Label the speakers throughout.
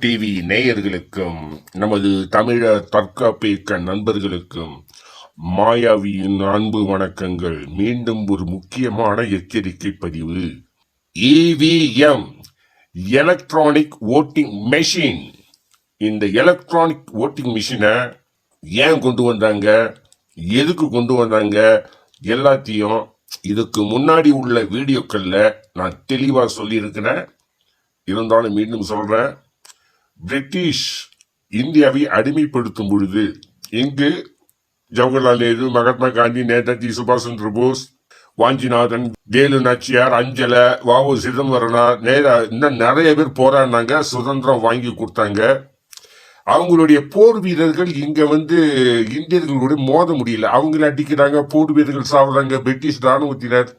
Speaker 1: TV நேயர்களுக்கும் நமது தமிழர் தற்காப்பியக்க நண்பர்களுக்கும் மாயாவியின் அன்பு வணக்கங்கள். மீண்டும் ஒரு முக்கியமான எச்சரிக்கை பதிவு. EVM electronic voting machine. இந்த எலக்ட்ரானிக் ஓட்டிங் மிஷினை ஏன் கொண்டு வந்தாங்க? எதுக்கு கொண்டு வந்தாங்க? எல்லாத்தையும் இதுக்கு முன்னாடி உள்ள வீடியோக்களில் நான் தெளிவாக சொல்லியிருக்கிறேன். இருந்தாலும் மீண்டும் சொல்கிறேன் பிரிட்டிஷ் இந்தியாவை அடிமைப்படுத்தும் பொழுது இங்கு ஜவஹர்லால் நேரு மகாத்மா காந்தி நேதாஜி சுபாஷ் சந்திர போஸ் வாஞ்சிநாதன் வேலு நாச்சியார் அஞ்சல வாவு சிதம்பரனார் நேரா இன்னும் நிறைய பேர் போராடினாங்க சுதந்திரம் வாங்கி கொடுத்தாங்க. அவங்களுடைய போர் வீரர்கள் இங்க வந்து இந்தியர்களோட மோத முடியல. அவங்கள அடிக்கிறாங்க போர் வீரர்கள் சாவுறாங்க பிரிட்டிஷ் ராணுவத்தினர்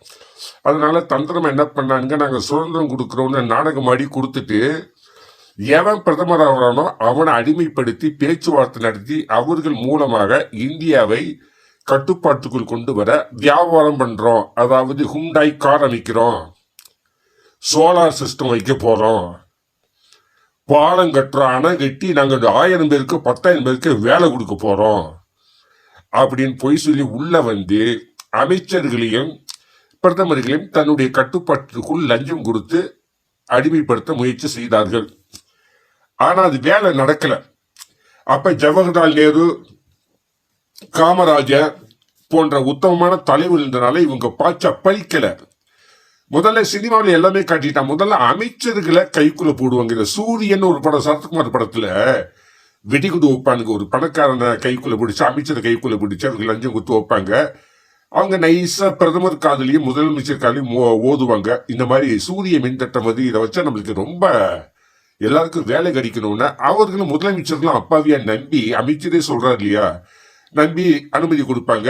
Speaker 1: அதனால தந்திரம் என்ன பண்ணாங்க நாங்கள் சுதந்திரம் கொடுக்குறோன்னு நாடகம் ஆடி கொடுத்துட்டு எவன் பிரதமர் ஆகிறானோ அவனை அடிமைப்படுத்தி பேச்சுவார்த்தை நடத்தி அவர்கள் மூலமாக இந்தியாவை கட்டுப்பாட்டுக்குள் கொண்டு வர வியாபாரம் பண்றோம். அதாவது ஹுண்டாய் கார் அமைக்கிறோம் சோலார் சிஸ்டம் வைக்க போறோம். பாலம் கட்டுறோம் அணை கட்டி நாங்கள் ஆயிரம் பேருக்கு பத்தாயிரம் பேருக்கு வேலை கொடுக்க போறோம். அப்படின்னு பொய் சொல்லி உள்ள வந்து அமைச்சர்களையும் பிரதமர்களையும் தன்னுடைய கட்டுப்பாட்டுக்குள் லஞ்சம் கொடுத்து அடிமைப்படுத்த முயற்சி செய்தார்கள். ஆனா அது வேலை நடக்கல. அப்ப ஜவஹர்லால் நேரு காமராஜர் போன்ற உத்தமமான தலைவர் இருந்தனால இவங்க பாய்ச்ச பழிக்கல. முதல்ல சினிமாவில் எல்லாமே காட்டிட்டான். முதல்ல அமைச்சர்களை கைக்குள்ள போடுவாங்க இந்த சூரியன் ஒரு படம் சரத்குமார் படத்துல வெடிகுண்டு வைப்பானுங்க. ஒரு பணக்காரனை கைக்குள்ள பிடிச்சு அமைச்சரை கைக்குள்ள பிடிச்சு அவருக்கு லஞ்சம் குத்து வைப்பாங்க. அவங்க நைஸா பிரதமர் காதலையும் முதலமைச்சர் காதலையும் ஓ- ஓதுவாங்க இந்த மாதிரி சூரிய மின்தட்டம் வந்து இதை வச்சா நம்மளுக்கு ரொம்ப எல்லாருக்கும் வேலை கிடைக்கணும்னா அவர்களும் முதலமைச்சர்களும் அப்பாவியா நம்பி அமைச்சரே சொல்றாரு இல்லையா? நம்பி அனுமதி கொடுப்பாங்க.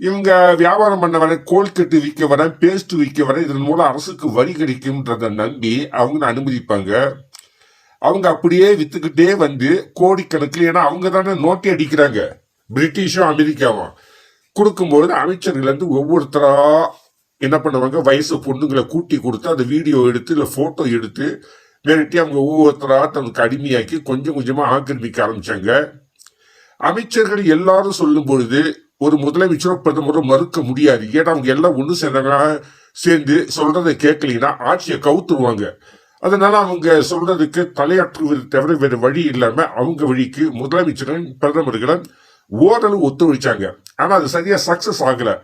Speaker 1: இவங்க வியாபாரம் பண்ண வர கோல்கட்டு விற்க வர பேஸ்ட் விற்க வர இதன் மூலம் அரசுக்கு வரி கிடைக்கும்ன்றத நம்பி அவங்க அனுமதிப்பாங்க. அவங்க அப்படியே வித்துக்கிட்டே வந்து கோடிக்கணக்கில் ஏன்னா அவங்க தானே நோட்டை அடிக்கிறாங்க. பிரிட்டிஷும் அமெரிக்காவும். கொடுக்கும்பொழுது அமைச்சர்கள் வந்து ஒவ்வொருத்தரா என்ன பண்ணுவாங்க? வயசு பொண்ணுங்களை கூட்டி கொடுத்து அந்த வீடியோ எடுத்து இல்லை ஃபோட்டோ எடுத்து மிரட்டி அவங்க ஒவ்வொருத்தராக தனக்கு அடிமையாக்கி கொஞ்சம் கொஞ்சமாக ஆக்கிரமிக்க ஆரம்பித்தாங்க அமைச்சர்கள் எல்லாரும் சொல்லும் பொழுது ஒரு முதலமைச்சரோ பிரதமரோ மறுக்க முடியாது. ஏன்னா அவங்க எல்லாம் ஒன்று சேர்ந்தாங்க சேர்ந்து சொல்றதை கேட்கலீங்கன்னா ஆட்சியை கவுத்துருவாங்க. அதனால அவங்க சொல்றதுக்கு தலையாற்றுவது தவிர வேறு வழி இல்லாம அவங்க வழிக்கு முதலமைச்சரும் பிரதமர்களும் ஓரளவு ஒத்துழைச்சாங்க. ஆனா அது சரியா சக்சஸ் ஆகலை.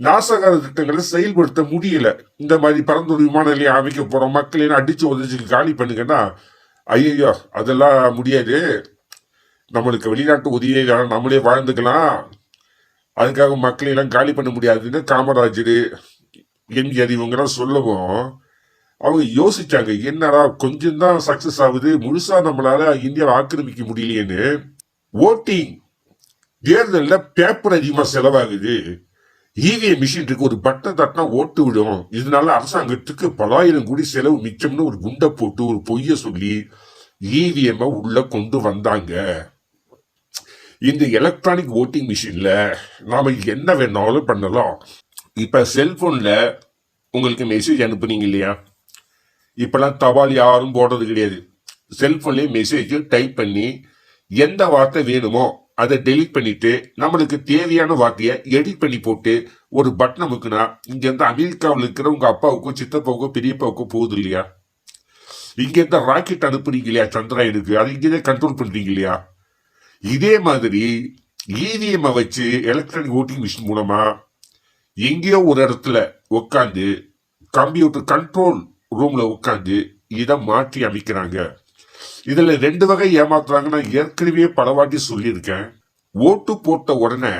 Speaker 1: நாசகார திட்டங்களை செயல்படுத்த முடியல. இந்த மாதிரி பரந்தூர் விமான நிலையம் அமைக்க போகிறோம் மக்களையும் அடித்து உதச்சிக்கு காலி பண்ணுங்கன்னா ஐயோ அதெல்லாம் முடியாது. நம்மளுக்கு வெளிநாட்டு உதவியே நம்மளே வாழ்ந்துக்கலாம். அதுக்காக மக்களையெல்லாம் காலி பண்ண முடியாதுன்னு காமராஜர் எம்ஜிஆர் இவங்கெல்லாம் சொல்லவும் அவங்க யோசிச்சாங்க என்னடா கொஞ்சம் தான் சக்சஸ் ஆகுது முழுசா நம்மளால இந்தியாவை ஆக்கிரமிக்க முடியலையேன்னு. ஓட்டிங் தேர்தலில் பேப்பர் அதிகமாக செலவாகுது. இவிஎம் மிஷின் இருக்கு ஒரு பட்டன் தட்டினா ஓட்டு விடும். இதனால அரசாங்கத்துக்கு பலாயிரம் கோடி செலவு மிச்சம்னு ஒரு குண்டை போட்டு ஒரு பொய்ய சொல்லி இவிஎம் உள்ள கொண்டு வந்தாங்க. இந்த எலக்ட்ரானிக் ஓட்டிங் மிஷின்ல நாம என்ன வேணாலும் பண்ணலாம். இப்ப செல்போன்ல உங்களுக்கு மெசேஜ் அனுப்புனீங்க இல்லையா? இப்பெல்லாம் தபால் யாரும் போடுறது கிடையாது. செல்போன்லேயே மெசேஜ் டைப் பண்ணி எந்த வார்த்தை வேணுமோ அதை டெலீட் பண்ணிட்டு நம்மளுக்கு தேவையான வார்த்தையை எடிட் பண்ணி போட்டு ஒரு பட்டன் அமுக்குனா இங்கேருந்து அமெரிக்காவில் இருக்கிற உங்கள் அப்பாவுக்கோ சித்தப்பாவுக்கோ பெரியப்பாவுக்கோ போகுது இல்லையா? இங்கேருந்து ராக்கெட் அனுப்புறீங்க இல்லையா சந்திராயனுக்கு? அதை இங்கே கண்ட்ரோல் பண்ணுறீங்க இல்லையா? இதே மாதிரி இவிஎம்மை வச்சு எலக்ட்ரானிக் ஓட்டிங் மிஷின் மூலமா எங்கேயோ ஒரு இடத்துல உட்காந்து கம்ப்யூட்டர் கண்ட்ரோல் ரூமில் உட்காந்து இதை மாற்றி அமைக்கிறாங்க. இதுல ரெண்டு வகை ஏமாத்துறாங்க நான் ஏற்கனவே பலவாட்டி சொல்லியிருக்கேன். ஓட்டு போட்ட உடனே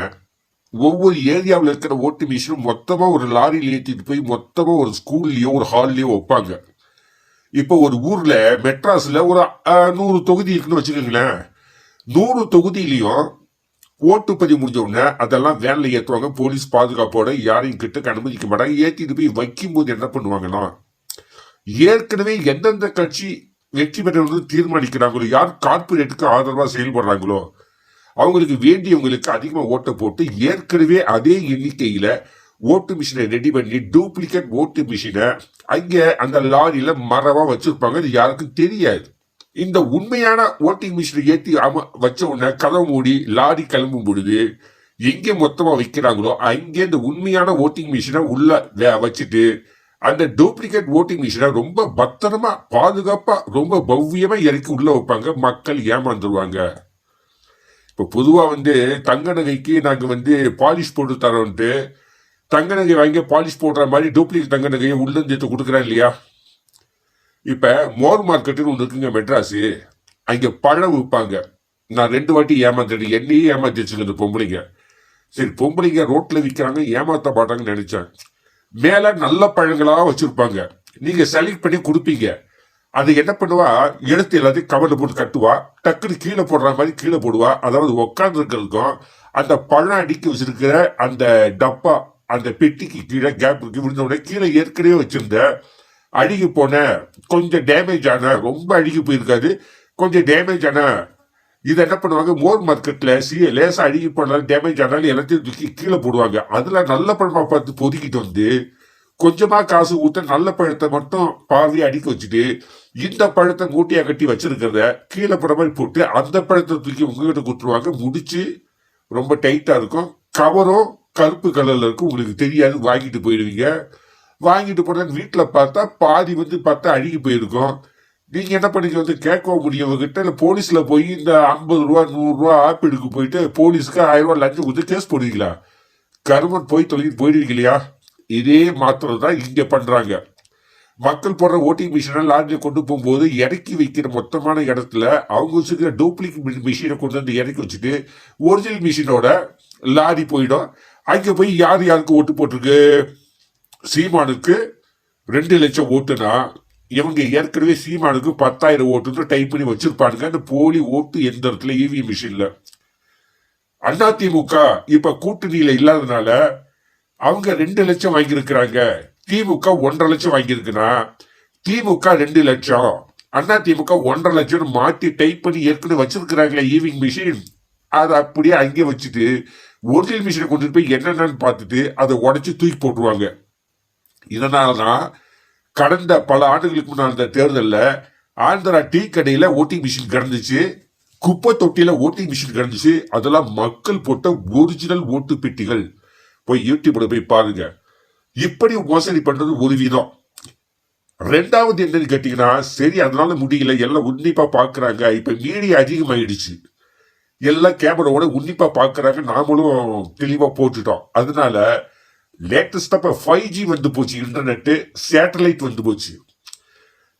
Speaker 1: ஒவ்வொரு ஏரியாவில் இருக்கிற ஓட்டு மிஷினும் மொத்தமா ஒரு லாரியில் ஏற்றிட்டு போய் மொத்தமா ஒரு ஸ்கூல்லையோ ஒரு ஹால்லையோ வைப்பாங்க. இப்போ ஒரு ஊர்ல மெட்ராஸ்ல ஒரு நூறு தொகுதி இருக்குன்னு வச்சுக்கோங்களேன். நூறு தொகுதியிலையும் ஓட்டுப்பதிவு முடிஞ்ச உடனே அதெல்லாம் வேன்ல ஏற்றுவாங்க போலீஸ் பாதுகாப்போட யாரையும் கிட்ட அனுமதிக்க மாட்டாங்க. ஏற்றிட்டு போய் வைக்கும்போது என்ன பண்ணுவாங்கன்னா ஏற்கனவே எந்தெந்த கட்சி வெற்றி பெற்றவர்கள் தீர்மானிக்கிறாங்களோ யார் கார்பரேட்டுக்கு ஆதரவாக செயல்படுறாங்களோ? அவங்களுக்கு வேண்டியவங்களுக்கு அதிகமாக ஓட்டை போட்டு ஏற்கனவே அதே எண்ணிக்கையில் ஓட்டு மிஷினை ரெடி பண்ணி டூப்ளிகேட் ஓட்டு மிஷினை அங்கே அந்த லாரியில் மரமாக வச்சுருப்பாங்க. அது யாருக்கும் தெரியாது. இந்த உண்மையான ஓட்டிங் மிஷினை ஏற்றி அம வச்ச உடனே கதவு மூடி லாரி கிளம்பும் பொழுது எங்கே மொத்தமாக வைக்கிறாங்களோ அங்கே இந்த உண்மையான ஓட்டிங் மிஷினை உள்ள வே- வச்சுட்டு அந்த டூப்ளிகேட் ஓட்டிங் மிஷினை ரொம்ப பத்திரமா பாதுகாப்பா ரொம்ப பவ்யமா இறக்கி உள்ள வைப்பாங்க. மக்கள் ஏமாந்துருவாங்க. இப்போ பொதுவாக வந்து தங்க நகைக்கு நாங்கள் வந்து பாலிஷ் போட்டு தரோன்ட்டு தங்க நகை வாங்கி பாலிஷ் போடுற மாதிரி டூப்ளிகேட் தங்க நகையை உள்ள கொடுக்குறேன் இல்லையா? இப்போ மோர் மார்க்கெட்டுன்னு ஒன்று இருக்குங்க மெட்ராஸு. அங்கே பழம் விற்பாங்க. நான் ரெண்டு வாட்டி ஏமாந்துட்டேன். என்னையே ஏமாத்திச்சுங்க இந்த பொம்பளைங்க. சரி பொம்பளைங்க ரோட்டில் விற்கிறாங்க ஏமாற்ற மாட்டாங்கன்னு நினச்சேன். மேல நல்ல பழங்களாக வச்சிருப்பாங்க. நீங்க செலக்ட் பண்ணி கொடுப்பீங்க. அது என்ன பண்ணுவா? எடுத்து எல்லாத்தையும் கவர்ல போட்டு கட்டுவா டக்குன்னு கீழே போடுற மாதிரி கீழே போடுவா. அதாவது உட்காந்துருக்கிறதுக்கும் அந்த பழம் அடுக்கி வச்சிருக்கிற அந்த டப்பா அந்த பெட்டிக்கு கீழே கேப் இருக்கு விழுந்த உடனே கீழே ஏற்கனவே வச்சிருந்த அழுகி போன கொஞ்சம் டேமேஜ் ஆன ரொம்ப அழுகி போயிருக்காது. கொஞ்சம் டேமேஜ் ஆன இதை என்ன பண்ணுவாங்க? மோர் மார்க்கெட்ல சி லேசா அழுகி போனாலும் டேமேஜ் ஆனாலும் எல்லாத்தையும் தூக்கி கீழே போடுவாங்க. அதுல நல்ல பழமா பார்த்து பொதுக்கிட்டு வந்து கொஞ்சமா காசு ஊத்த நல்ல பழத்தை மட்டும் பாதி அடிக்க வச்சுட்டு இந்த பழத்தை மூட்டையா கட்டி வச்சிருக்கிறத கீழே போட மாதிரி போட்டு அந்த பழத்தை தூக்கி உங்ககிட்ட கொடுத்துருவாங்க. முடிச்சு ரொம்ப டைட்டா இருக்கும். கவரும் கருப்பு கலர்ல இருக்கும். உங்களுக்கு தெரியாது. வாங்கிட்டு போயிடுவீங்க. வாங்கிட்டு போனால் வீட்டில் பார்த்தா பாதி வந்து பார்த்தா அழுகி போயிருக்கும். நீங்க என்ன பண்ணீங்க வந்து கேட்கவும் முடியும் உங்ககிட்ட இல்ல போலீஸ்ல போய் இந்த ஐம்பது ரூபா நூறு ரூபா ஆப்பிடுக்கு போயிட்டு போலீஸ்க்கு ஆயிரம் ரூபா லஞ்சம் கொடுத்து கேஸ் போடுவீங்களா? கருமன் போய் தொழில் போயிடுவீங்க இல்லையா இதே மாத்திரம் தான் இங்க பண்றாங்க. மக்கள் போடுற ஓட்டிங் மிஷினை லாரியில் கொண்டு போகும்போது இறக்கி வைக்கிற மொத்தமான இடத்துல அவங்க வச்சுக்கிற டூப்ளிகேட் மிஷினை கொண்டு வந்து இறக்கி வச்சுட்டு ஒரிஜினல் மிஷினோட லாரி போயிடும். அங்கே போய் யார் யாருக்கு ஓட்டு போட்டிருக்கு? சீமானுக்கு ரெண்டு லட்சம் ஓட்டுனா இவங்க ஏற்கனவே சீமானுக்கு பத்தாயிரம் ஓட்டுன்னு டைப் பண்ணி வச்சிருப்பானுங்க. அந்த போலி ஓட்டு எந்திரத்துல இவிஎம் மிஷின்ல அதிமுக இப்ப கூட்டணியில இல்லாதனால அவங்க ரெண்டு லட்சம் வாங்கியிருக்கிறாங்க. திமுக ஒன்றரை லட்சம் வாங்கியிருக்குன்னா திமுக ரெண்டு லட்சம் அண்ணா திமுக ஒன்றரை லட்சம் மாத்தி டைப் பண்ணி ஏற்கனவே வச்சிருக்கிறாங்களே ஈவிங் மிஷின் அதை அப்படியே அங்கே வச்சுட்டு ஒரிஜினல் மிஷினை கொண்டுட்டு போய் என்னென்னு பார்த்துட்டு அதை உடச்சி தூக்கி போட்டுருவாங்க. இதனால தான் கடந்த பல ஆண்டுகளுக்கு முன்னாடி அந்த தேர்தலில் ஆந்திரா டீ கடையில் ஓட்டிங் மிஷின் கிடந்துச்சு. குப்பை தொட்டியில் ஓட்டிங் மிஷின் கிடந்துச்சு. அதெல்லாம் மக்கள் போட்ட ஒரிஜினல் ஓட்டு பெட்டிகள். போய் யூடியூப்ல போய் பாருங்க. இப்படி மோசடி பண்றது ஒரு விதம். ரெண்டாவது என்னன்னு கேட்டீங்கன்னா சரி அதனால முடியல. எல்லாம் உன்னிப்பா பாக்குறாங்க. இப்ப மீடியா அதிகமாயிடுச்சு. எல்லாம் கேமராவோட உன்னிப்பா பாக்குறாங்க. நாமளும் தெளிவா போட்டுட்டோம். அதனால லேட்டஸ்ட் அப்போ ஃபைவ் ஜி வந்து போச்சு இன்டர்நெட்டு சேட்டலைட் வந்து போச்சு.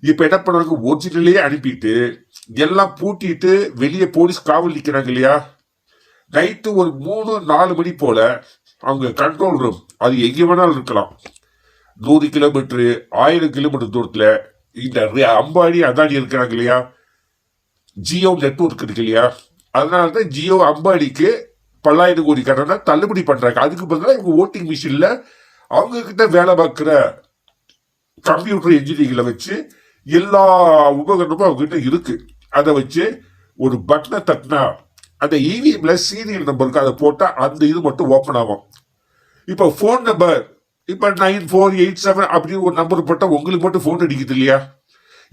Speaker 1: இப்போ என்ன பண்ணுறாங்க ஒரிஜினலே அனுப்பிட்டு எல்லாம் பூட்டிட்டு வெளியே போலீஸ் காவல் நிற்கிறாங்க இல்லையா? நைட்டு ஒரு மூணு நாலு மணி போல் அவங்க கண்ட்ரோல் ரூம் அது எங்கே வேணாலும் இருக்கலாம். நூறு கிலோமீட்ரு ஆயிரம் கிலோமீட்டர் தூரத்தில் இந்த ரி- அம்பானி அதானி இருக்கிறாங்க இல்லையா? ஜியோ நெட்ஒர்க் இருக்கு இல்லையா? அதனால தான் ஜியோ அம்பானிக்கு பல்லாயிரம் கோடி கடனை தள்ளுபடி பண்றாங்க. அதுக்கு பதிலாக இவங்க ஓட்டிங் மிஷின்ல அவங்க கிட்ட வேலை பார்க்குற கம்ப்யூட்டர் இன்ஜினியரிங்கில் வச்சு எல்லா உபகரணமும் அவங்க கிட்ட இருக்கு. அதை வச்சு ஒரு பட்டனை தட்டினா அந்த இவிஎம்ல சீரியல் நம்பருக்கு அதை போட்டால் அந்த இது மட்டும் ஓப்பன் ஆகும். இப்போ ஃபோன் நம்பர் இப்போ நைன் ஃபோர் எயிட் செவன் அப்படின்னு ஒரு நம்பர் போட்டால் உங்களுக்கு மட்டும் ஃபோன் அடிக்குது இல்லையா?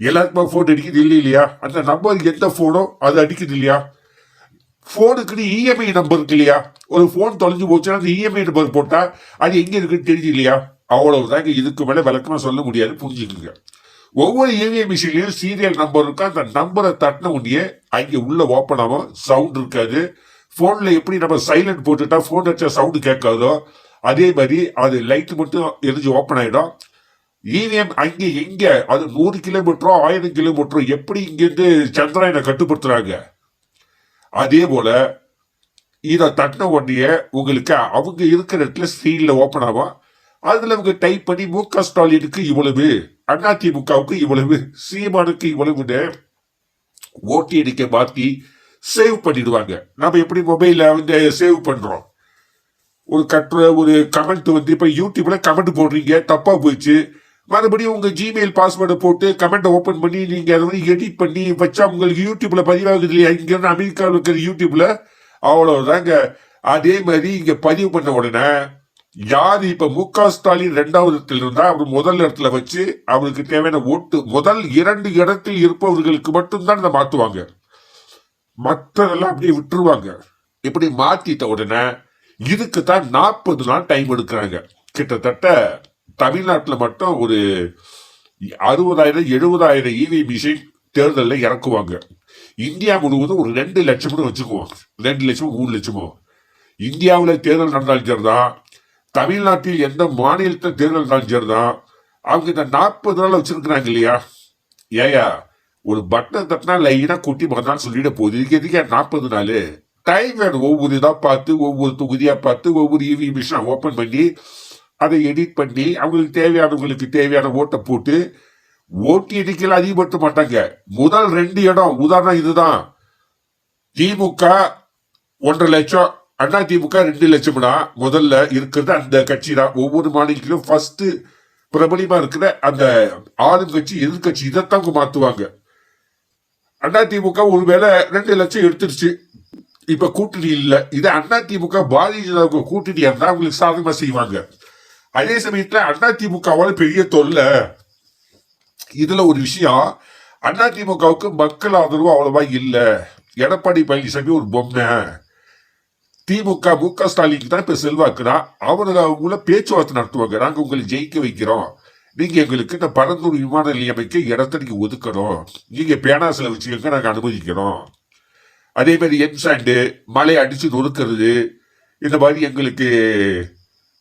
Speaker 1: எல்லாருக்குமே ஃபோன் அடிக்குது இல்லை இல்லையா? அந்த நம்பர் எந்த ஃபோனோ அது அடிக்குது இல்லையா? ஃபோனுக்குன்னு இஎம்ஐ நம்பர் இருக்கு இல்லையா? ஒரு ஃபோன் தொலைஞ்சு போச்சுன்னா அந்த இஎம்ஐ நம்பர் போட்டால் அது எங்கே இருக்குன்னு தெரியுது இல்லையா? அவ்வளவுதாங்க இதுக்கு மேலே விளக்கமாக சொல்ல முடியாது புரிஞ்சுக்கோங்க. ஒவ்வொரு இவிஎம் மிஷின்லையும் சீரியல் நம்பர் இருக்கும் அந்த நம்பரை தட்டின உடனே அங்கே உள்ள ஓப்பன் ஆகும் சவுண்ட் இருக்காது. ஃபோனில் எப்படி நம்ம சைலண்ட் போட்டுட்டா ஃபோன் வச்சா சவுண்டு கேட்காதோ அதே மாதிரி அது லைட் மட்டும் எரிஞ்சு ஓப்பன் ஆகிடும் இவிஎம் அங்கே எங்கே? அது நூறு கிலோமீட்டரோ ஆயிரம் கிலோமீட்டரோ எப்படி இங்கேருந்து சந்திராயனை கட்டுப்படுத்துகிறாங்க அதே போல இதை தட்டின உடனே உங்களுக்கு அவங்க இருக்கிற இடத்துல ஸ்க்ரீன்ல ஓப்பன் ஆகும் அதுல அவங்க டைப் பண்ணி மு க ஸ்டாலினுக்கு இவ்வளவு அதிமுகவுக்கு இவ்வளவு சீமானுக்கு இவ்வளவுன்னு ஓட்டி அடிக்க மாத்தி சேவ் பண்ணிடுவாங்க. நம்ம எப்படி மொபைலில் வந்து சேவ் பண்றோம்? ஒரு கட்டுரை ஒரு கமெண்ட் வந்து இப்ப யூடியூப்ல கமெண்ட் போடுறீங்க தப்பா போயிடுச்சு மறுபடியும் உங்க ஜிமெயில் பாஸ்வேர்டை போட்டு கமெண்ட் ஓபன் பண்ணி நீங்க அதை வந்து எடிட் பண்ணி வச்சா உங்களுக்கு யூடியூப்ல பதிவாகுது இல்லையா? இங்க இருந்து அமெரிக்காவில் இருக்கிற யூடியூப்ல அவ்வளவுதாங்க. அதே மாதிரி இங்க பதிவு பண்ண உடனே யார் இப்ப மு க ஸ்டாலின் இரண்டாவது இடத்துல இருந்தா அவர் முதல் இடத்துல வச்சு அவருக்கு தேவையான ஓட்டு முதல் இரண்டு இடத்தில் இருப்பவர்களுக்கு மட்டும்தான் இதை மாத்துவாங்க. மற்றதெல்லாம் அப்படியே விட்டுருவாங்க. இப்படி மாத்திட்ட உடனே இதுக்கு தான் நாற்பது நாள் டைம் எடுக்கிறாங்க. கிட்டத்தட்ட தமிழ்நாட்டில் மட்டும் ஒரு அறுபதாயிரம் எழுபதாயிரம் இவி மிஷின் தேர்தலில் இறக்குவாங்க. இந்தியா முழுவதும் ஒரு ரெண்டு லட்சம்னு வச்சுக்குவோம் ரெண்டு லட்சமோ மூணு லட்சமோ. இந்தியாவில் தேர்தல் நடந்தாலும் சரிதான் தமிழ்நாட்டில் எந்த மாநிலத்தில் தேர்தல் நடந்தாலும் சரிதான் அவங்க இந்த நாற்பது நாள் வச்சிருக்கிறாங்க இல்லையா? ஏயா ஒரு பட்டன் தட்டினா லைனா குட்டி மறந்தாலும் சொல்லிட போகுது. இதுக்கு எதுக்கே நாற்பது நாள்? டைம் வேணும். ஒவ்வொரு இதாக பார்த்து ஒவ்வொரு தொகுதியாக பார்த்து ஒவ்வொரு இவி மிஷினை ஓப்பன் பண்ணி அதை எடிட் பண்ணி அவங்களுக்கு தேவையானவங்களுக்கு தேவையான ஓட்டை போட்டு ஓட்டு எண்ணிக்கையில் அதிகப்படுத்த மாட்டாங்க. முதல் ரெண்டு இடம் உதாரணம் இதுதான். திமுக ஒன்றரை லட்சம் அண்ணா திமுக ரெண்டு லட்சம்னா முதல்ல இருக்கிறது அந்த கட்சி தான் ஒவ்வொரு மாநிலத்திலும் ஃபர்ஸ்ட் பிரபலமா இருக்கிற அந்த ஆளுங்கட்சி எதிர்கட்சி இதைத்தான் மாத்துவாங்க. அண்ணா திமுக ஒருவேளை ரெண்டு லட்சம் எடுத்துருச்சு. இப்ப கூட்டணி இல்லை. இது அண்ணா திமுக பாரதிய ஜனதா கூட்டணியா இருந்தா அவங்களுக்கு சாதகமா செய்வாங்க. அதே சமயத்துல அண்ணா திமுகவால பெரிய தொல்லை. இதுல ஒரு விஷயம் அண்ணா திமுகவுக்கு மக்கள் ஆதரவு அவ்வளவா இல்லை. எடப்பாடி பழனிசாமி ஒரு பொம்மை. திமுக மு க ஸ்டாலினுக்கு தான் இப்ப செல்வாக்குனா அவரு அவங்கள பேச்சுவார்த்தை நடத்துவாங்க. நாங்க உங்களை ஜெயிக்க வைக்கிறோம். நீங்க எங்களுக்கு இந்த பரந்தூர் விமான நிலையமைக்க அமைக்க இடத்த நீங்க ஒதுக்கணும். நீங்க பேனாசில வச்சுக்கோங்க நாங்க அனுமதிக்கிறோம். அதே மாதிரி என்சாண்டு மழை அடிச்சு நொறுக்கிறது இந்த மாதிரி எங்களுக்கு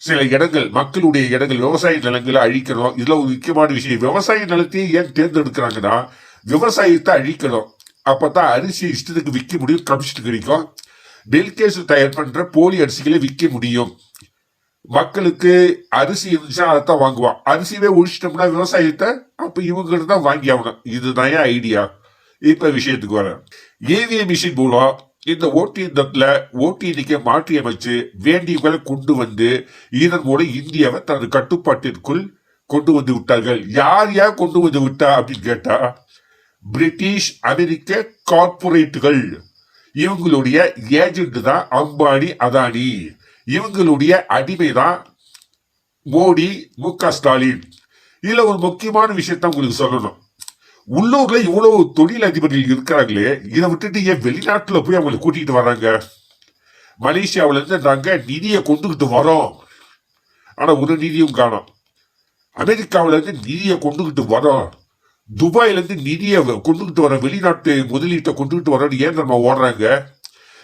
Speaker 1: சில இடங்கள் மக்களுடைய இடங்கள் விவசாய நிலங்களை அழிக்கணும். இதுல ஒரு முக்கியமான விஷயம் விவசாய நிலத்தையே ஏன் தேர்ந்தெடுக்கிறாங்கன்னா விவசாயத்தை அழிக்கணும். அப்பதான் அரிசி இஷ்டத்துக்கு விற்க முடியும் கமிஷன் கிடைக்கும். நெல்கேசு தயார் பண்ற போலி அரிசிகளை விற்க முடியும். மக்களுக்கு அரிசி இருந்துச்சுன்னா அதைத்தான் வாங்குவான். அரிசியவே ஒழிச்சிட்டோம்னா விவசாயத்தை அப்ப இவங்கள்ட்ட தான் வாங்கி ஆகணும். இதுதான் ஐடியா இப்ப விஷயத்துக்கு வரேன். ஏவிஎம் மிஷின் மூலம் இந்த ஓட்டு இயந்திரத்துல ஓட்டு மாற்றி அமைச்சு வேண்டியவர்களை கொண்டு வந்து இதன் மூலம் இந்தியாவை தனது கட்டுப்பாட்டிற்குள் கொண்டு வந்து விட்டார்கள். யார் யார் கொண்டு வந்து விட்டா அப்படின்னு கேட்டா பிரிட்டிஷ் அமெரிக்க கார்ப்பரேட்டுகள். இவங்களுடைய ஏஜென்ட் தான் அம்பானி அதானி. இவங்களுடைய அடிமை தான் மோடி மு க ஸ்டாலின். இதுல ஒரு முக்கியமான விஷயத்த உங்களுக்கு சொல்லணும். உள்ளூர்ல இவ்வளவு தொழில் அதிபர்கள் இருக்கிறாங்களே இதை விட்டுட்டு ஏன் வெளிநாட்டுல போய் அவங்களை கூட்டிட்டு வர்றாங்க மலேசியாவில இருந்து நாங்க நிதியை கொண்டுகிட்டு வரோம். ஆனா ஒரு நிதியும் காணோம். அமெரிக்காவில இருந்து நிதியை கொண்டுகிட்டு வரோம். துபாயில இருந்து நிதியை கொண்டுகிட்டு வர வெளிநாட்டு முதலீட்டை கொண்டுகிட்டு வரோம்னு ஏன் நம்ம ஓடுறாங்க?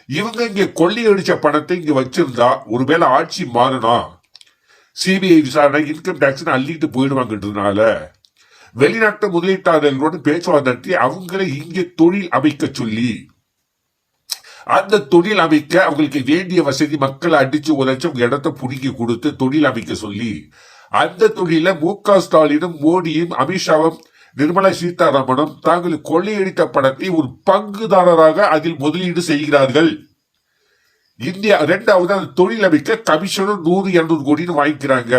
Speaker 1: இவங்க இங்க கொள்ளையடிச்ச பணத்தை இங்க வச்சிருந்தா ஒருவேளை ஆட்சி மாறினா சிபிஐ விசாரணை இன்கம் டாக்ஸ் அள்ளிட்டு போயிடுவாங்கன்றதுனால வெளிநாட்டு முதலீட்டாளர்களோடு பேச்சுவார்த்தை நடத்தி அவங்களை இங்கே தொழில் அமைக்க சொல்லி அந்த தொழில் அமைக்க அவங்களுக்கு வேண்டிய வசதி மக்களை அடிச்சு உதச்சு இடத்தை புடுங்கி கொடுத்து தொழில் அமைக்க சொல்லி அந்த தொழில மு க ஸ்டாலினும் மோடியும் அமித்ஷாவும் நிர்மலா சீதாராமனும் தாங்கள் கொள்ளையடித்த பணத்தை ஒரு பங்குதாரராக அதில் முதலீடு செய்கிறார்கள். இந்தியா ரெண்டாவது அந்த தொழில் அமைக்க கமிஷனும் நூறு இருநூறு கோடின்னு வாங்கிக்கிறாங்க.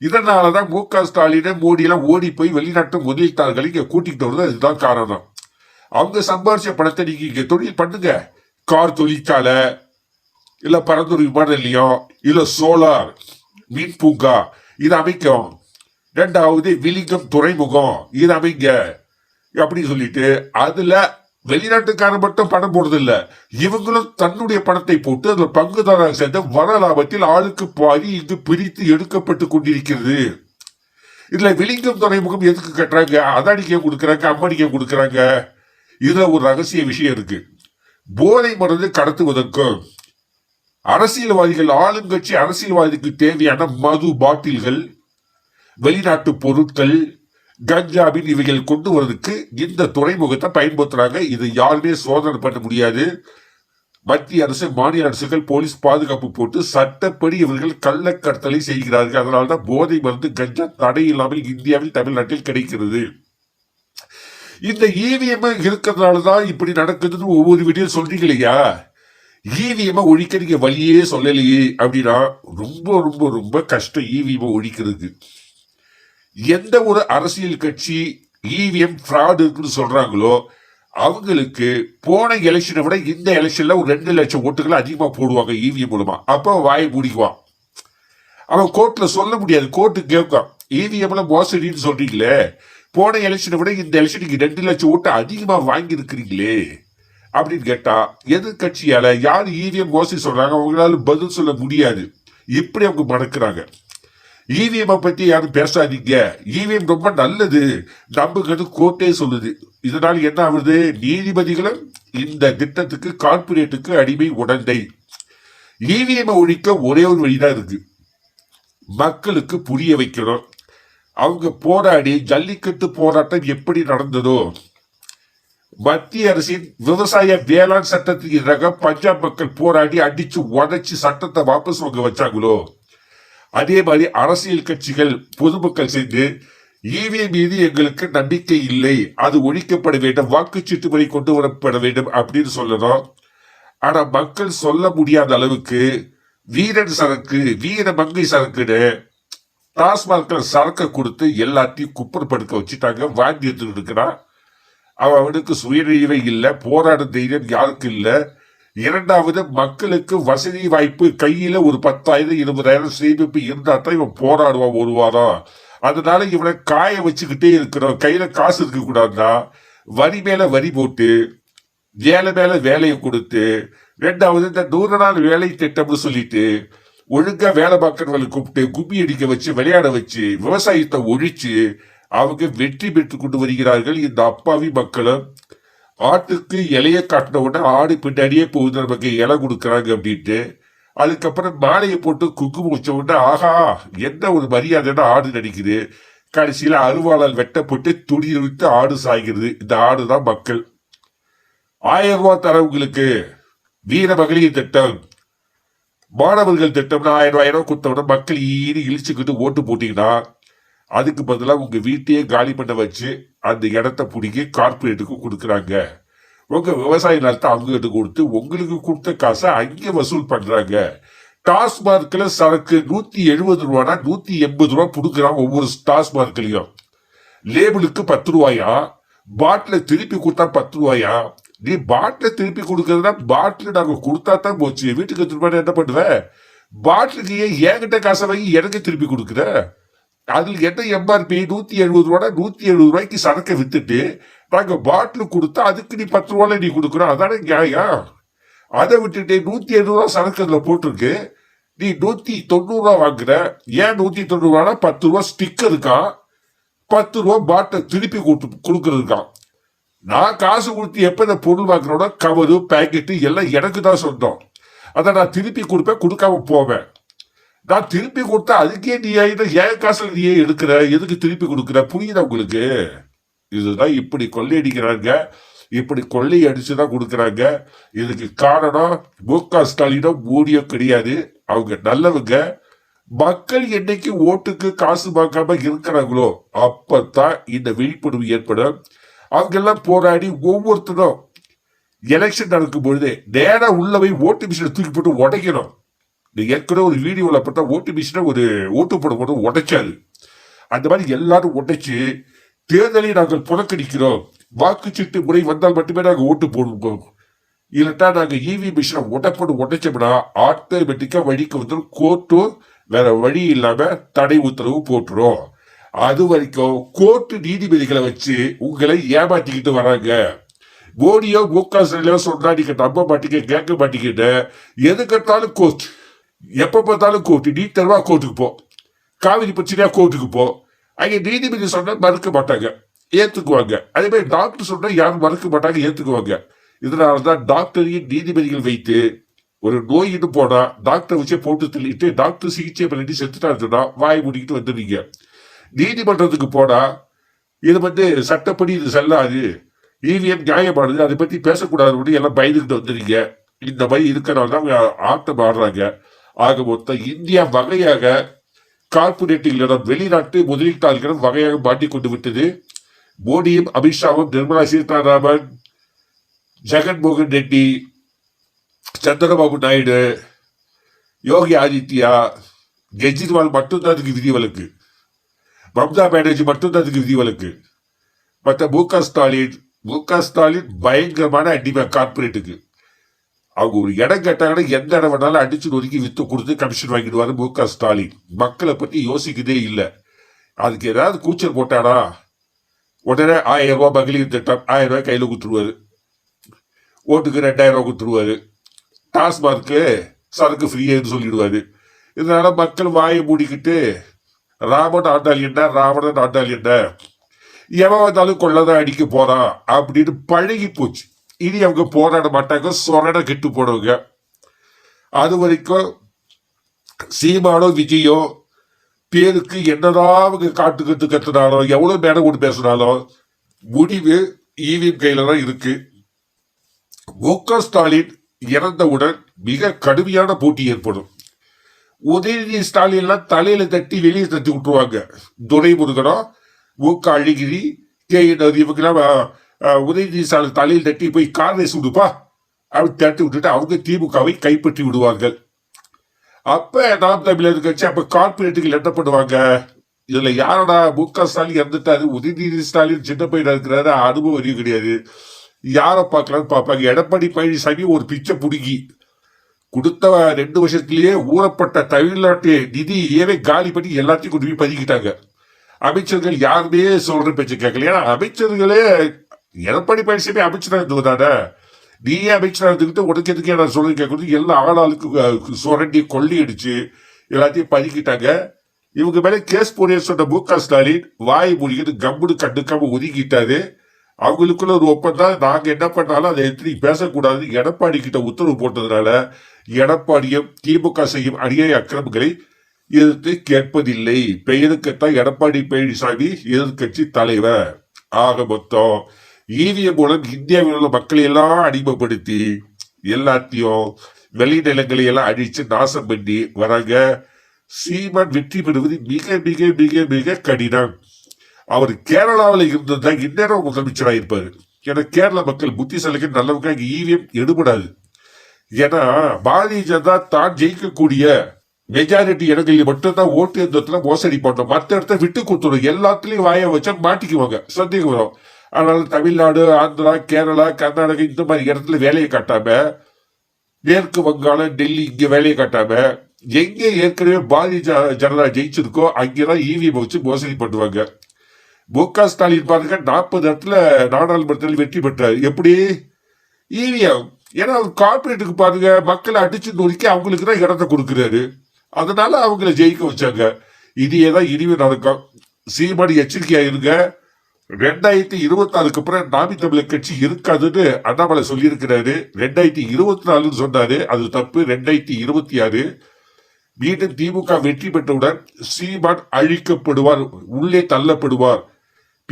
Speaker 1: இதனாலதான் மு க. ஸ்டாலின் மோடி எல்லாம் ஓடி போய் வெளிநாட்டு முதலீட்டாளர்களை இங்க கூட்டிகிட்டு வருது. அதுதான் காரணம். அவங்க சம்பாரிச்ச பணத்தை நீங்க இங்க தொழில் பண்ணுங்க. கார் தொழிற்சாலை இல்ல பரந்தூர் விமான நிலையம் இல்ல சோலார் மீன் பூங்கா இது அமைக்கும். ரெண்டாவது விலிங்கம் துறைமுகம் இது அமைங்க. அப்படின்னு சொல்லிட்டு அதுல வெளிநாட்டுக்கார மட்டும் பணம் போடுறதில்ல. இவங்களும் தன்னுடைய பணத்தை போட்டு அதில் பங்குதாரர் சேர்ந்த வர லாபத்தில் ஆளுக்கு பாதி இங்கு பிரித்து எடுக்கப்பட்டு கொண்டிருக்கிறது. இதுல விலிங்கம் துறைமுகம் எதுக்கு கட்டுறாங்க? அதானிக்கு கொடுக்குறாங்க அம்பானிக்கு கொடுக்குறாங்க. இதுல ஒரு ரகசிய விஷயம் இருக்கு. போதை மருந்து கடத்துவதற்கும் அரசியல்வாதிகள் ஆளுங்கட்சி அரசியல்வாதிக்கு தேவையான மது பாட்டில்கள் வெளிநாட்டு பொருட்கள் கஞ்சாபின் இவைகள் கொண்டு வரதுக்கு இந்த துறைமுகத்தை பயன்படுத்துறாங்க. இது யாருமே சோதனை பண்ண முடியாது. மத்திய அரசு மாநில அரசுகள் போலீஸ் பாதுகாப்பு போட்டு சட்டப்படி இவர்கள் கள்ளக்கடத்தலை செய்கிறார்கள். அதனால்தான் போதை மருந்து கஞ்சா தடை இல்லாமல் இந்தியாவில் தமிழ்நாட்டில் கிடைக்கிறது. இந்த இவிஎம் இருக்கிறதுனால தான் இப்படி நடக்குதுன்னு ஒவ்வொரு வீடியோ சொல்றீங்க இல்லையா? இவிஎம் ஒழிக்க நீங்க வழியே சொல்லலையே அப்படின்னா ரொம்ப ரொம்ப ரொம்ப கஷ்டம் இவிஎம் ஒழிக்கிறதுக்கு. எந்த ஒரு அரசியல் கட்சி இவிஎம் ஃப்ராடு இருக்குன்னு சொல்றாங்களோ அவங்களுக்கு போன எலெக்ஷனை விட இந்த எலெக்ஷன்ல ஒரு ரெண்டு லட்சம் ஓட்டுகள் அதிகமா போடுவாங்க இவிஎம் மூலமா. அப்போ வாயை முடிக்குவான். அவன் கோர்ட்ல சொல்ல முடியாது. கோர்ட்டு கேட்கும் இவிஎம்ல மோசடின்னு சொல்றீங்களே போன எலெக்ஷனை விட இந்த எலெக்ஷனுக்கு ரெண்டு லட்சம் ஓட்டு அதிகமா வாங்கி இருக்கிறீங்களே அப்படின்னு கேட்டா எதிர்கட்சியால யார் இவிஎம் மோசடி சொல்றாங்க? அவங்களால பதில் சொல்ல முடியாது. இப்படி அவங்க மறக்கிறாங்க இவிஎம் பத்தி யாரும் பேசாதீங்க. இவிஎம் ரொம்ப நல்லது. நம்புகிறது கோர்ட்டே சொல்லுது. இதனால் என்ன ஆகுது? நீதிபதிகளும் இந்த திட்டத்துக்கு கார்ப்பரேட்டுக்கு அடிமை உடந்தை. இவிஎம் ஒழிக்க ஒரே ஒரு வழிதான் இருக்கு. மக்களுக்கு புரிய வைக்கணும். அவங்க போராடி ஜல்லிக்கட்டு போராட்டம் எப்படி நடந்ததோ. மத்திய அரசின் விவசாய வேளாண் சட்டத்துக்கு எதிராக பஞ்சாப் மக்கள் போராடி அடிச்சு உடைச்சு சட்டத்தை வாபஸ் வாங்க வச்சாங்களோ? அதே மாதிரி அரசியல் கட்சிகள் பொதுமக்கள் சேர்ந்து இவிஎம் மீது எங்களுக்கு நம்பிக்கை இல்லை அது ஒழிக்கப்பட வேண்டும் வாக்குச்சீட்டு முறை கொண்டு வரப்பட வேண்டும் அப்படின்னு சொல்லணும். ஆனா மக்கள் சொல்ல முடியாத அளவுக்கு வீரன் சரக்கு வீர மங்கை சரக்குன்னு டாஸ்மார்க்ல சரக்கை கொடுத்து எல்லாத்தையும் குப்பர் வச்சுட்டாங்க வாங்கி எடுத்துக்கிட்டு இருக்கிறான். அவன் அவனுக்கு சுயநினைவே இல்லை போராட தைரியம் யாருக்கு இல்லை. இரண்டாவது மக்களுக்கு வசதி வாய்ப்பு. கையில ஒரு பத்தாயிரம் இருபதாயிரம் சேமிப்பு இருந்தா தான் இவன் போராடுவான் ஒரு வாரம் அதனால இவனை காய வச்சுக்கிட்டே இருக்கிறோம். கையில காசு இருக்க கூடாதுன்னா வரி மேல வரி போட்டு வேலை மேல வேலையை கொடுத்து ரெண்டாவது இந்த நூறு நாள் வேலை திட்டம்னு சொல்லிட்டு ஒழுங்கா வேலை பார்க்கறவங்களை கூப்பிட்டு கும்மி அடிக்க வச்சு விளையாட வச்சு விவசாயத்தை ஒழிச்சு அவங்க வெற்றி பெற்று கொண்டு வருகிறார்கள். இந்த அப்பாவி மக்களும் ஆட்டுக்கு இலைய காட்டின உடனே ஆடு பின்னாடியே போகுது நமக்கு இலை கொடுக்குறாங்க அப்படின்ட்டு. அதுக்கப்புறம் மாலையை போட்டு குங்குமம் வச்ச உடனே ஆஹா என்ன ஒரு மரியாதைன்னா ஆடு நடிக்குது. கடைசியில் அருவாளால் வெட்டப்பட்டு துணி விட்டு ஆடு சாய்கிறது இந்த ஆடு தான் மக்கள். ஆயிரம் ரூபாய் தரவங்களுக்கு வீர மகளிர் திட்டம். மாணவர்கள் திட்டம்னு ஆயிரம் ரூபாய் ஆயிரம் மக்கள் ஈடு இழிச்சுக்கிட்டு ஓட்டு போட்டிங்கன்னா அதுக்கு பதிலாக உங்க வீட்டையே காலி பண்ண வச்சு அந்த இடத்த பிடிக்கி கார்பரேட்டுக்கு கொடுக்குறாங்க. உங்க விவசாய நிலத்தை அவங்ககிட்ட கொடுத்து உங்களுக்கு கொடுத்த காசை அங்கே வசூல் பண்றாங்க. டாஸ்மார்க்ல சரக்கு நூத்தி எழுபது ரூபானா நூத்தி எண்பது ரூபா கொடுக்குறான் ஒவ்வொரு டாஸ்மார்க்லயும். லேபிளுக்கு பத்து ரூபாயா? பாட்டில திருப்பி கொடுத்தா பத்து ரூபாயா? நீ பாட்டில திருப்பி கொடுக்கறதுனா பாட்டில் நாங்க கொடுத்தா தான் போச்சு. வீட்டுக்கு திரும்ப என்ன பண்ணுவேன்? பாட்டிலுக்கு ஏன் என்கிட்ட காசை வாங்கி எனக்கு திருப்பி கொடுக்குற? அதில் என்ன எம்ஆர்பி? நூத்தி எழுபது ரூபா நூத்தி எழுபது ரூபாய்க்கு சரக்கை வித்துட்டு நாங்க பாட்டில் கொடுத்தா அதுக்கு நீ பத்து ரூபால நீ கொடுக்குறோம் அதானே நியாயம். அதை விட்டுட்டு நூத்தி எழுபது ரூபா சரக்கு அதில் போட்டிருக்கு. நீ நூத்தி தொண்ணூறு வாங்குற. ஏன் நூத்தி தொண்ணூறு பத்து ரூபா ஸ்டிக்கர் இருக்கான். பத்து ரூபா பாட்டை திருப்பி கொடுத்து கொடுக்கறதுக்கான் நான் காசு கொடுத்து எப்ப இந்த பொருள் வாங்குறோட கவரு பேக்கெட்டு எல்லாம் எனக்கு தான் சொந்தம். அதை நான் திருப்பி கொடுப்பேன் கொடுக்காம போவேன். நான் திருப்பி கொடுத்தா அதுக்கே நீ இதை ஏன் காசுல நீ ஏன் எடுக்கிற? எதுக்கு திருப்பி கொடுக்குற? புரியுதா உங்களுக்கு? இதுதான் இப்படி கொள்ளையடிக்கிறாங்க. இப்படி கொள்ளை அடிச்சுதான் கொடுக்குறாங்க. இதுக்கு காரணம் மு க ஸ்டாலினோ மோடியோ கிடையாது. அவங்க நல்லவங்க. மக்கள் என்னைக்கு ஓட்டுக்கு காசு பார்க்காம இருக்கிறாங்களோ அப்பத்தான் இந்த விழிப்புணர்வு ஏற்படும். அவங்க எல்லாம் போராடி ஒவ்வொருத்தரும் எலெக்ஷன் நடக்கும் பொழுது நேரா உள்ள போய் ஓட்டு மிஷினை தூக்கி போட்டு உடைக்கணும். இந்த ஏற்கனவே ஒரு வீடியோவில் பார்த்தா ஓட்டு மிஷினை ஒரு ஓட்டு போடும் போது உடைச்சாரு. அந்த மாதிரி எல்லாரும் உடைச்சு தேர்தலை நாங்கள் புறக்கணிக்கிறோம். வாக்குச்சீட்டு முறை வந்தால் மட்டுமே நாங்கள் ஓட்டு போடுவோம். இல்லட்டா நாங்கள் இவி மிஷினை உடைப்போடு உடைச்சோம்னா ஆட்டோமேட்டிக்காக வழிக்கு வந்துடும் கோர்ட்டும் வேற வழி இல்லாமல் தடை உத்தரவு போட்டுரும். அது வரைக்கும் கோர்ட்டு நீதிபதிகளை வச்சு உங்களை ஏமாற்றிக்கிட்டு வராங்க. மோடியோ மு க ஸ்டாலினோ சொன்னா நீங்க நம்ப மாட்டீங்க கேட்க மாட்டீங்கன்னு. எது கேட்டாலும் கோர்ட் எப்போ பார்த்தாலும் கோர்ட்டு நீ தருவா கோர்ட்டுக்கு போ. காவிரி பிரச்சனையா கோர்ட்டுக்கு போ. அங்கே நீதிபதி சொன்னால் மறுக்க மாட்டாங்க ஏற்றுக்குவாங்க அதே மாதிரி டாக்டர் சொன்னால் யாரும் மறுக்க மாட்டாங்க ஏற்றுக்குவாங்க இதனால தான் டாக்டரையும் நீதிபதிகள் வைத்து ஒரு நோயின்னு போனால் டாக்டர் வச்சே போட்டு தள்ளிட்டு டாக்டர் சிகிச்சை பண்ணிட்டு செத்துட்டாருன்னா வாய் முடிக்கிட்டு வந்துடுவீங்க நீதிமன்றத்துக்கு போனால் இது வந்து சட்டப்படி இது செல்லாது. இவிஎம் நியாயமானது அதை பற்றி பேசக்கூடாதுன்னு எல்லாம் பயந்துக்கிட்டு வந்துடுங்க இந்த மாதிரி இருக்கிறனால தான் அவங்க ஆட்டம் ஆடுறாங்க. ஆக மொத்தம் இந்தியா வகையாக கார்பரேட்டுகளிடம் வெளிநாட்டு முதலீட்டாளர்களிடம் வகையாக மாட்டிக்கொண்டு விட்டது. மோடியும் அமித்ஷாவும் நிர்மலா சீதாராமன் ஜெகன்மோகன் ரெட்டி சந்திரபாபு நாயுடு யோகி ஆதித்யா கெஜ்ரிவால் மட்டும்தான் அதுக்கு விதிவிலக்கு மம்தா பானர்ஜி மட்டும்தான் அதுக்கு விதிவிலக்கு மற்ற மு க ஸ்டாலின் மு க ஸ்டாலின் பயங்கரமான அடிமை கார்பரேட்டுக்கு அவங்க ஒரு இடம் கேட்டாங்கன்னா எந்த இடம் வேணாலும் அடிச்சு ஒதுக்கி வித்து கொடுத்து கமிஷன் வாங்கிடுவாரு மு க ஸ்டாலின். மக்களை பற்றி யோசிக்கதே இல்லை. அதுக்கு ஏதாவது கூச்சல் போட்டானா? உடனே ஆயிரம் ரூபாய் மகளிர் திட்டம் ஆயிரம் ரூபாய் கையில் கொடுத்துருவாரு. ஓட்டுக்கு ரெண்டாயிரம் ரூபாய் கொடுத்துருவாரு. டாஸ்மார்க்கு சரக்கு ஃப்ரீயேன்னு சொல்லிடுவாரு. இதனால மக்கள் வாயை மூடிக்கிட்டு ராமன் ஆண்டாள் என்ன? ராவணன் ஆண்டாள் என்ன? எவன் வந்தாலும் கொள்ளதான் அடிக்க போறான் அப்படின்னு பழகி போச்சு இனி அவங்க போராட மாட்டாங்க சொரண கெட்டு போடுவாங்க அது வரைக்கும் சீமானோ விஜயோ பேருக்கு என்னதான் அவங்க காட்டுக்கட்டு கத்துனாலும் எவ்வளோ மேடம் கொண்டு பேசினாலும் முடிவு ஈவிஎம் கையில தான் இருக்கு மு க ஸ்டாலின் இறந்தவுடன் மிக கடுமையான போட்டி ஏற்படும் உதயநிதி ஸ்டாலின் எல்லாம் தலையில தட்டி வெளியே தட்டி விட்டுருவாங்க துரைமுருகனோ மு க அழகிரி கே என் இவங்கெல்லாம் உதயநிதி ஸ்டாலின் தலையில் தட்டி போய் கார் சுடுப்பா. விடுப்பா அப்படி தட்டி விட்டுட்டு அவங்க திமுகவை கைப்பற்றி விடுவார்கள். அப்ப நாம் தமிழர் கட்சி அப்ப கார்பரேட்டுகள் என்ன பண்ணுவாங்க இதுல யாரடா மு க ஸ்டாலின் இறந்துட்டாரு உதயநிதி ஸ்டாலின் சின்ன பையனா இருக்கிறாரு அனுபவம் அறிவு கிடையாது. யாரை பார்க்கலான்னு பார்ப்பாங்க. எடப்பாடி பழனிசாமி ஒரு பிச்சை புடுங்கி கொடுத்த ரெண்டு வருஷத்திலேயே ஊறப்பட்ட தமிழ்நாட்டு நிதி ஏவே காலி பண்ணி எல்லாத்தையும் கொண்டு போய் பதுக்கிட்டாங்க. அமைச்சர்கள் யாருமே சொல்ற பேச்சு கேட்கல. ஏன்னா அமைச்சர்களே எடப்பாடி பழனிசாமி அமைச்சராக இருந்ததானே நீயே அமைச்சராக இருந்துக்கிட்டு உனக்கு எதுக்கே நான் சொல்லி கேட்கறது எல்லா ஆளாளுக்கு அஹ், சுரண்டி கொள்ளையடிச்சு எல்லாத்தையும் பதுக்கிட்டாங்க. இவங்க மேல கேஸ் போட சொன்ன மு க ஸ்டாலின் வாய் மூடிக்கிட்டு கம்முன்னு கண்டுக்காம ஒதுக்கிட்டாரு. அவங்களுக்குள்ள ஒரு ஒப்பந்தம். நாங்க என்ன பண்ணாலும் அதை எடுத்து பேசக்கூடாது எடப்பாடி கிட்ட உத்தரவு போட்டதுனால எடப்பாடியும் திமுக செய்யும் அநியாய அக்கிரமங்களை எதிர்த்து கேட்பதில்லை. பெயருக்குத்தான் எடப்பாடி பழனிசாமி எதிர்க்கட்சி தலைவர். ஆக மொத்தம் ஈவிய மூலம் இந்தியாவில் உள்ள மக்களை எல்லாம் அடிமைப்படுத்தி எல்லாத்தையும் வெளிநிலங்களை எல்லாம் அழிச்சு நாசம் பண்ணி வராங்க. சீமான் வெற்றி பெறுவது மிக மிக மிக மிக கடினம். அவர் கேரளாவில் இருந்திருந்தா இந்நேரம் முதலமைச்சராக இருப்பார். ஏன்னா கேரள மக்கள் புத்திசாலிக்கு நல்லவங்க அங்கே ஈவிஎம் எடுபடாது. ஏன்னா பாரதிய ஜனதா தான் ஜெயிக்கக்கூடிய மெஜாரிட்டி இடங்களில் மட்டும்தான் ஓட்டு இருந்ததுல மோசடி பண்ணோம் மற்ற இடத்த விட்டு கொடுத்துடும் எல்லாத்துலயும் வாய வச்சா மாட்டிக்குவாங்க. சந்தேகம் வரும். அதனால தமிழ்நாடு ஆந்திரா கேரளா கர்நாடகா இந்த மாதிரி இடத்துல வேலையை காட்டாம மேற்கு வங்காளம் டெல்லி இங்க வேலையை காட்டாமல் எங்க ஏற்கனவே பாரதிய ஜ- ஜனதா ஜெயிச்சிருக்கோ தான் இவிஎம் வச்சு மோசடி பண்ணுவாங்க. மு க ஸ்டாலின் பாருங்க நாற்பது இடத்துல நாடாளுமன்றத்தில் வெற்றி பெற்றார். எப்படி? இவிஎம் ஏன்னா அவர் கார்பரேட்டுக்கு பாருங்க மக்களை அடிச்சு நொறுக்கி அவங்களுக்கு தான் இடத்த கொடுக்குறாரு. அதனால அவங்கள ஜெயிக்க வச்சாங்க. இதையே தான் இனிமே நடக்கும். சீமானி எச்சரிக்கையா இருங்க. ரெண்டாயிரத்தி இருபத்தி நாலுக்கு அப்புறம் நாமி தமிழர் கட்சி இருக்காதுன்னு அண்ணாமலை சொல்லியிருக்கிறாரு. ரெண்டாயிரத்தி இருபத்தி நாலுன்னு சொன்னாரு. அது தப்பு. ரெண்டாயிரத்தி இருபத்தி ஆறு மீண்டும் திமுக வெற்றி பெற்றவுடன் சீமான் அழிக்கப்படுவார். உள்ளே தள்ளப்படுவார்.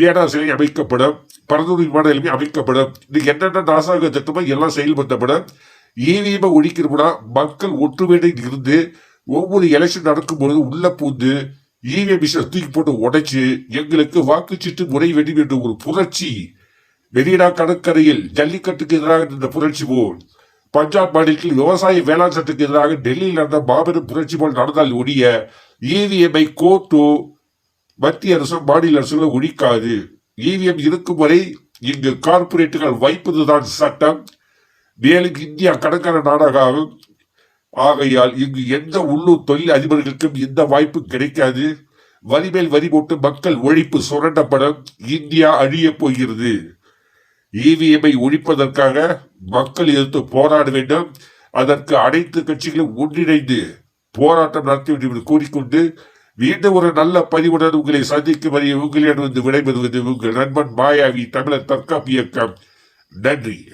Speaker 1: பியானா சிலை அமைக்கப்படும். பரந்தூர் விமான நிலைமை அமைக்கப்படும். இது என்னென்ன நாசாக திட்டமோ எல்லாம் செயல்படுத்தப்படும். ஈவிஎம் ஒழிக்கணும்னா மக்கள் ஒற்றுமையுடன் இருந்து ஒவ்வொரு எலெக்ஷன் நடக்கும் பொழுது உள்ள பூந்து ஈவிஎம் மிஷினை தூக்கி போட்டு உடைச்சு எங்களுக்கு வாக்குச்சீட்டு முறை வேண்டும் என்ற ஒரு புரட்சி. மெரினா கடற்கரையில் ஜல்லிக்கட்டுக்கு எதிராக இருந்த புரட்சி போல் பஞ்சாப் மாநிலத்தில் விவசாய வேளாண் சட்டத்துக்கு எதிராக டெல்லியில் நடந்த மாபெரும் புரட்சி போல் நடந்தால் ஒழிய இவிஎம்ஐ கோர்ட்டோ மத்திய அரசும் மாநில அரசுகளும் ஒழிக்காது. இவிஎம் இருக்கும் வரை இங்கு கார்ப்பரேட்டுகள் வைப்பதுதான் சட்டம். மேலும் இந்தியா கடற்கரை நாடாகவும் ஆகையால் இங்கு எந்த உள்ளூர் தொழில் அதிபர்களுக்கும் எந்த வாய்ப்பும் கிடைக்காது. வரி மேல் வரி போட்டு மக்கள் ஒழிப்பு சுரண்டப்படும் இந்தியா அழியப் போகிறது. இவிஎம்ஐ ஒழிப்பதற்காக மக்கள் எதிர்த்து போராட வேண்டும். அதற்கு அனைத்து கட்சிகளும் ஒன்றிணைந்து போராட்டம் நடத்த வேண்டும் என்று கூறிக்கொண்டு மீண்டும் ஒரு நல்ல பதிவுடன் உங்களை சந்திக்கும் வரை உங்களிடம் வந்து விடைபெறுவது உங்கள் நண்பன் மாயாவி தமிழர் தற்காப்பு இயக்கம். நன்றி.